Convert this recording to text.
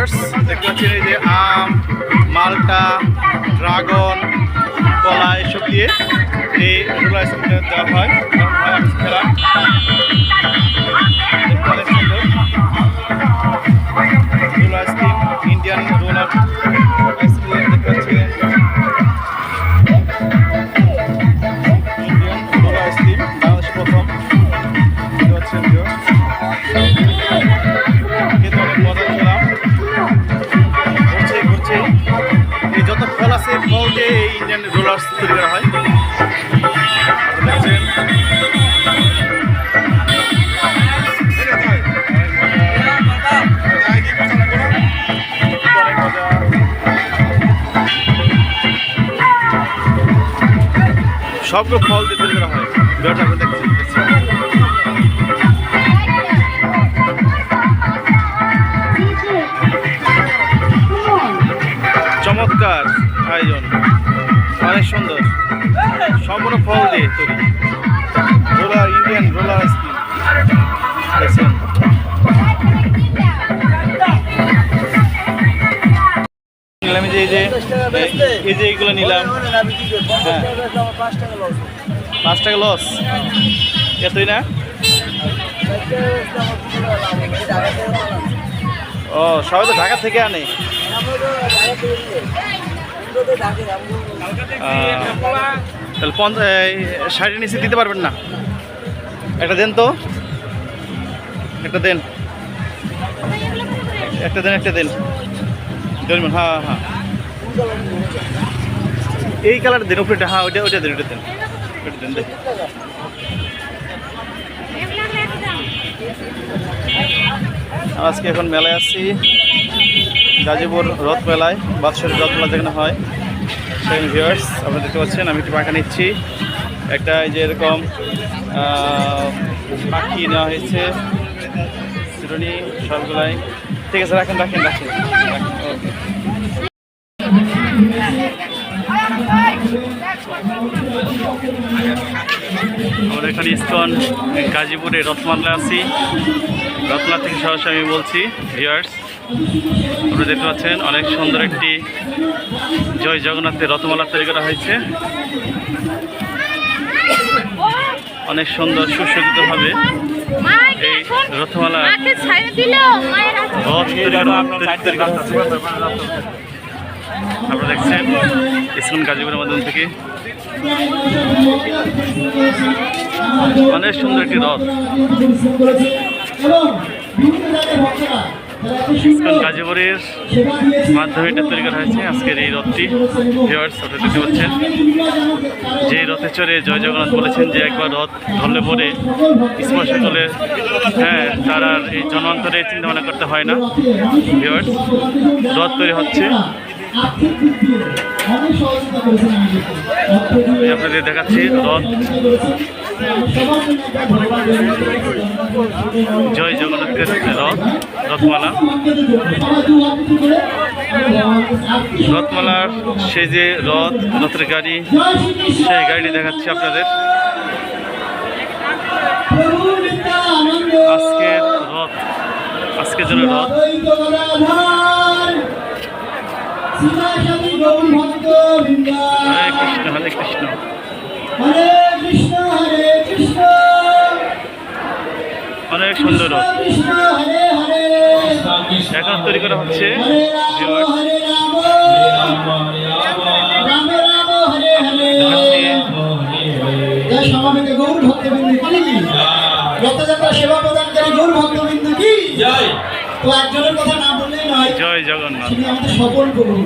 Viewers দেখতে পাচ্ছেন এই যে আম, মালটা, ড্রাগন, কলা, এসব দিয়ে এই রোলার আইসক্রিমটা দেওয়া হয়। খেলা ইন্ডিয়ান তৈরি করা হয়। সবগুলো ফল দিয়ে তৈরি করা হয় দেখছেন দেখছেন। চমৎকার আয়োজন অনেক সুন্দর। সম্পূর্ণ ফল দিয়ে তৈরি। রোলার ইন্ডিয়ান রোলার যে, এই যে এই যে এইগুলো নিলাম। হ্যাঁ। না? ও, সবাই তো ঢাকা থেকে আনে। তাহলে ষাটের নিচে দিতে পারবেন না? একটা দেন তো। একটা দেন। একটা দেন একটা দেন। হ্যাঁ হ্যাঁ। এই কালার দেন, উপরেটা হ্যাঁ ওইটা ওইটা দেন ওইটা দেন। ওইটা দেন দেখি আজকে এখন মেলায় আসছি। গাজীপুর রথ মেলায় বাৎসরিক রথ মেলা যেখানে হয়, সেখানে ভিউয়ার্স আপনারা দেখতে পাচ্ছেন, আমি একটু পাখা নিচ্ছি। একটা যে এরকম পাখি নেওয়া হয়েছে চিরুনি সবগুলাই। ঠিক আছে, রাখেন রাখেন রাখেন. আমরা এখানে ইস্কন, গাজীপুরে রথমালা আছি। রত্না থেকে সরাসরি আমি বলছি ভিউয়ার্স আপনারা দেখতে পাচ্ছেন, অনেক সুন্দর একটি জয় জগন্নাথের রথমালা তৈরি করা হয়েছে। অনেক সুন্দর সুসজ্জিতভাবে এই রথমালা রথ তৈরি করা আপনারা দেখছেন, ইসলাম গাজীপুরের মাধ্যম থেকে। অনেক সুন্দর একটি রথ। ইসকন গাজীপুরের মাধ্যমে এটা তৈরি করা হয়েছে। আজকের এই রথটি ভিওয়ার্স আপনারা দেখতে পাচ্ছেন। যে রথে চড়ে জয় জগন্নাথ বলেছেন যে একবার রথ ধরলে পরে স্পর্শ করলে হ্যাঁ তার আর এই জন্মান্তরে চিন্তা ভাবনা করতে হয় না। ভিওয়ার্স রথ তৈরি হচ্ছে। আপনাদের দেখাচ্ছি রথ জয় জগন্নাথের রথ রথমালা। রথমালার সেই যে রথ, রথের গাড়ি, সেই গাড়িটি দেখাচ্ছি আপনাদের। আজকের রথ, আজকের জন্য রথ। হরে কৃষ্ণ হরে কৃষ্ণ। অনেক সুন্দর। রথ এখন তৈরি করা হচ্ছে। জয়। গৌর ভক্তবৃন্দ কি রথযাত্রা সেবা প্রদানকারী গৌর ভক্তবৃন্দ কি তো একজনের কথা না বললেই নয়। জয় জগন্নাথ। আমাদের করুন